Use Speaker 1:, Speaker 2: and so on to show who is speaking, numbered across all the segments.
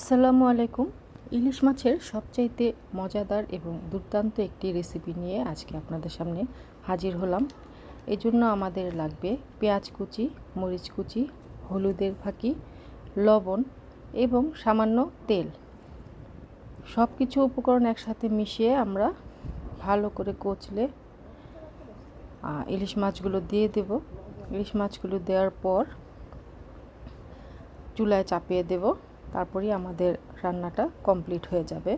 Speaker 1: আসসালামু আলাইকুম। ইলিশ মাছের সবচাইতে মজাদার এবং দুর্দান্ত একটি রেসিপি নিয়ে আজকে আপনাদের সামনে হাজির হলাম। এই জন্য আমাদের লাগবে পেঁয়াজ কুচি, মরিচ কুচি, হলুদের ফাঁকি, লবণ এবং সামান্য তেল। সব কিছু উপকরণ একসাথে মিশিয়ে আমরা ভালো করে কচলে ইলিশ মাছগুলো দিয়ে দেব। ইলিশ মাছগুলো দেওয়ার পর চুলায় চাপিয়ে দেবো। তারপরেই আমাদের রান্নাটা কমপ্লিট হয়ে যাবে।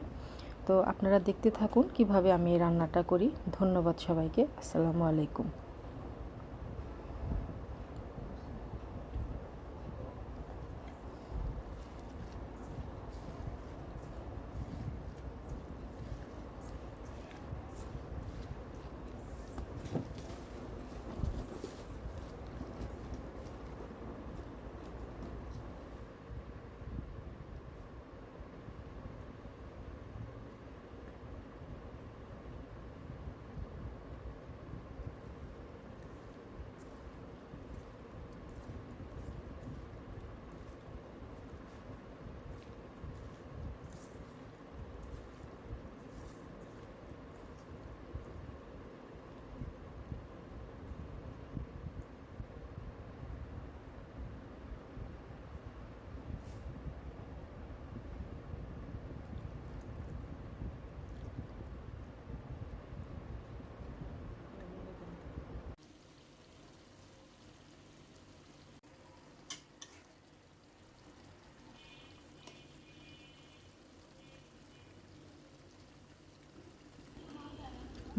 Speaker 1: তো আপনারা দেখতে থাকুন কীভাবে আমি এই রান্নাটা করি। ধন্যবাদ সবাইকে। আসসালামু আলাইকুম।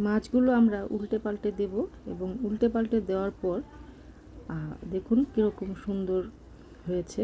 Speaker 1: মাছগুলো আমরা উল্টে পাল্টে দেব এবং উল্টে পাল্টে দেওয়ার পর দেখুন কীরকম সুন্দর হয়েছে।